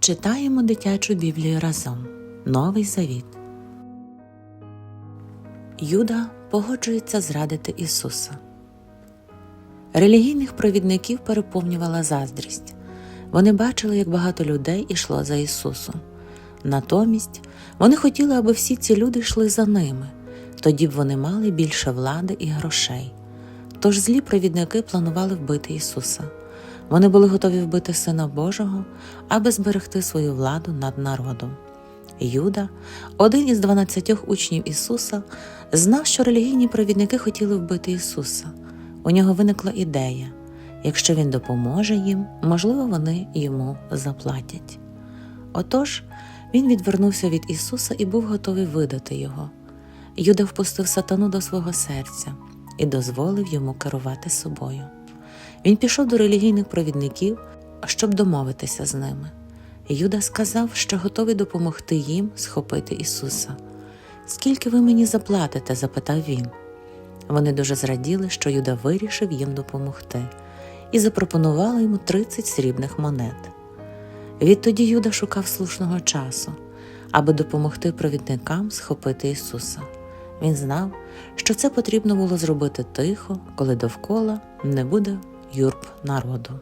Читаємо дитячу Біблію разом. Новий Завіт. Юда погоджується зрадити Ісуса. Релігійних провідників переповнювала заздрість. Вони бачили, як багато людей ішло за Ісусом. Натомість вони хотіли, аби всі ці люди йшли за ними, тоді б вони мали більше влади і грошей. Тож злі провідники планували вбити Ісуса. Вони були готові вбити Сина Божого, аби зберегти свою владу над народом. Юда, один із дванадцятьох учнів Ісуса, знав, що релігійні провідники хотіли вбити Ісуса. У нього виникла ідея якщо він допоможе їм, можливо, вони йому заплатять. Отож, він відвернувся від Ісуса і був готовий видати його. Юда впустив сатану до свого серця і дозволив йому керувати собою. Він пішов до релігійних провідників, щоб домовитися з ними. Юда сказав, що готовий допомогти їм схопити Ісуса. Скільки ви мені заплатите? запитав він. Вони дуже зраділи, що Юда вирішив їм допомогти, і запропонували йому 30 срібних монет. Відтоді Юда шукав слушного часу, аби допомогти провідникам схопити Ісуса. Він знав, що це потрібно було зробити тихо, коли довкола не буде юрб народу.